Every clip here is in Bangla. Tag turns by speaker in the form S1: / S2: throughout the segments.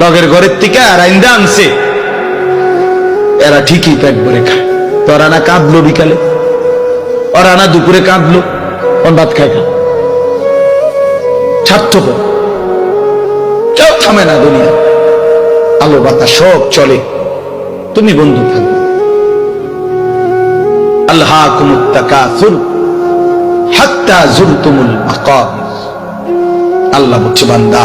S1: টগের ঘরের থেকে আর আইন্দা আনছে। এরা ঠিকই পেট ভরে খায়। তোরা না কাঁদলো বিকালে? ওরা না দুপুরে কাঁদলো? ওর খায় খা। স্বার্থপর কেউ থামে না দুনিয়া। আলো বাতাস সব চলে। তুমি বন্ধু থাকবে আল্লাহ কুমুত্তাকাসুর জুরতুমুল আল্লাহ বান্দা।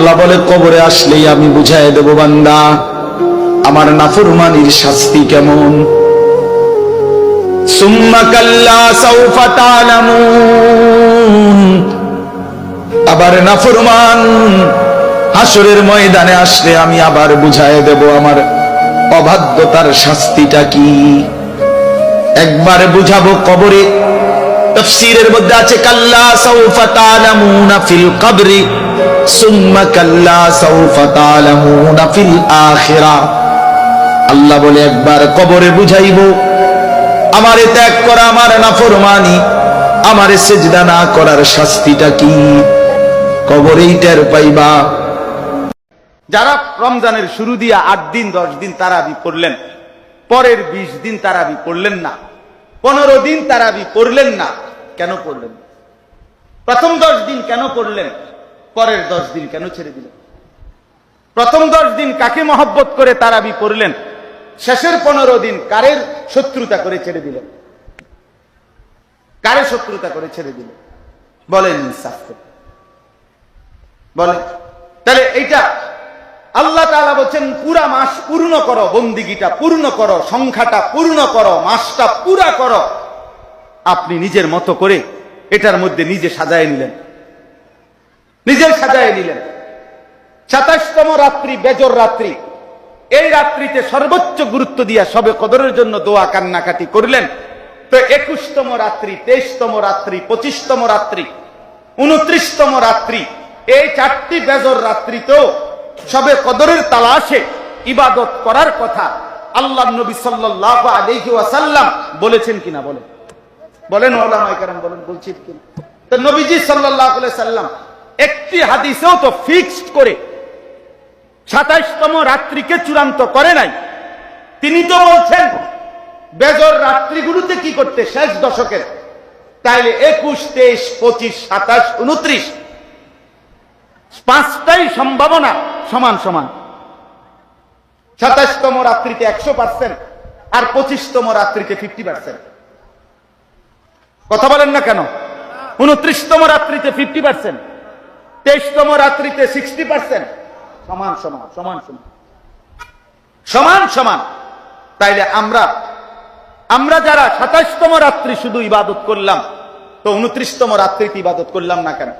S1: আল্লাহ বলে, কবরে আসলেই আমি বুঝাই দেব বান্দা, আমার নাফরমানির শাস্তি কেমন? আবার নাফরমান হাসরের ময়দানে আসলে আমি আবার বুঝাই দেব আমার অবাধ্যতার শাস্তিটা কি? একবার বুঝাবো কবরে। তফসিরের মধ্যে আছে, কাল্লা সাউফা তা'লামুনা ফিল কবরি আল্লাহ বলে, একবার কবরে বুঝাইবো, আমারে ত্যাগ করা আমার নাফরমানি, আমারে সেজদা না করার শাস্তিটা কি? কবরেই টের পাইবা।
S2: যারা রমজানের শুরু দিয়া আট দিন, দশ দিন তারাবি পড়লেন, পরের বিশ দিন তারাবি পড়লেন না, পনেরো দিন তারাবি পড়লেন না, কেন পড়লেন? প্রথম দশ দিন কেন পড়লেন? পরের দশ দিন কেন ছেড়ে দিলেন? প্রথম দশ দিন কাকে মহব্বত করে তারাবি পড়লেন শেষের পনেরো দিন কারের শত্রুতা করে ছেড়ে দিলেন। কারে শত্রুতা করে ছেড়ে দিলেন। বলেন, ইনসাফ বলেন, তাহলে এইটা আল্লাহ তাআলা বলছেন, পুরা মাস পূর্ণ করো বন্দিগিটা, পূর্ণ করো, সংখ্যাটা পূর্ণ করো, মাসটা পুরা করো। আপনি নিজের মতো করে এটার মধ্যে নিজে সাজায় নিলেন। নিজের সাজায় নিলেন। সাতাশতম রাত্রি, বেজর রাত্রি। এই রাত্রিতে সর্বোচ্চ গুরুত্ব দিয়া সবে কদরের জন্য দোয়া কান্নাকাটি করলেন। তো একুশতম রাত্রি, তেইশতম রাত্রি, পঁচিশতম রাত্রি, উনত্রিশতম রাত্রি, এই চারটি বেজর রাত্রিতেও সবে কদরের তালাশে ইবাদত করার কথা আল্লাহ নবী সাল্লাল্লাহু আলাইহি ওয়াসাল্লাম বলেছেন কিনা বলেন। বলেন কেরাম, বলেন, বলছি কিনা। তো নবীজি আলাইহি সাল্লাম একটি হাদিসেও তো ফিক্সড করে সাতাইশতম রাত্রিকে চূড়ান্ত করে নাই। তিনি তো বলছেন, বেজর রাত্রিগুলোতে কি করতে? শেষ দশকের। তাইলে একুশ, তেইশ, পঁচিশ, সাতাশ, উনত্রিশ। পাঁচটাই সম্ভাবনা সমান সমান। সাতাশতম রাত্রিতে একশো পার্সেন্ট আর পঁচিশতম রাত্রিতে ফিফটি পার্সেন্ট কথা বলেন না কেন? উনত্রিশতম রাত্রিতে ফিফটি পার্সেন্ট তেইশতম রাত্রিতে সিক্সটি পার্সেন্ট সমান সমান সমান সমান। সমান সমান। তাইলে আমরা আমরা যারা সাতাশতম রাত্রি শুধু ইবাদত করলাম, তো উনত্রিশতম রাত্রিতে ইবাদত করলাম না কেন?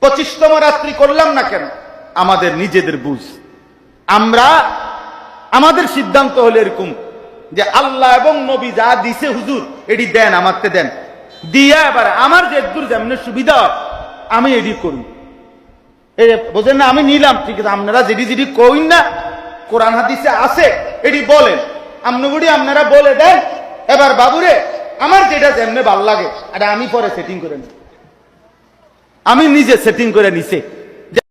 S2: পঁচিশতম রাত্রি করলাম না কেন? আমাদের নিজেদের বুঝ। আমরা, আমাদের সিদ্ধান্ত হলো এরকম যে আল্লাহ এবং নবী যা দিছে হুজুর, এটি দেন আমাকে দেন। দিয়া এবার আমার যে দূর যেমন সুবিধা আমি এটি করি। বোঝেন না, আমি নিলাম, ঠিক আছে, আপনারা যেটি যেটি কইন না, কোরআন হাদিসে আছে, এটি বলেন। আমনগুড়ি আপনারা বলে দেন, এবার বাবুরে, আমার যেটা যেমনে ভালো লাগে আর আমি পরে সেটিং করে নিই আমি নিজে সেটিং করে নিছে।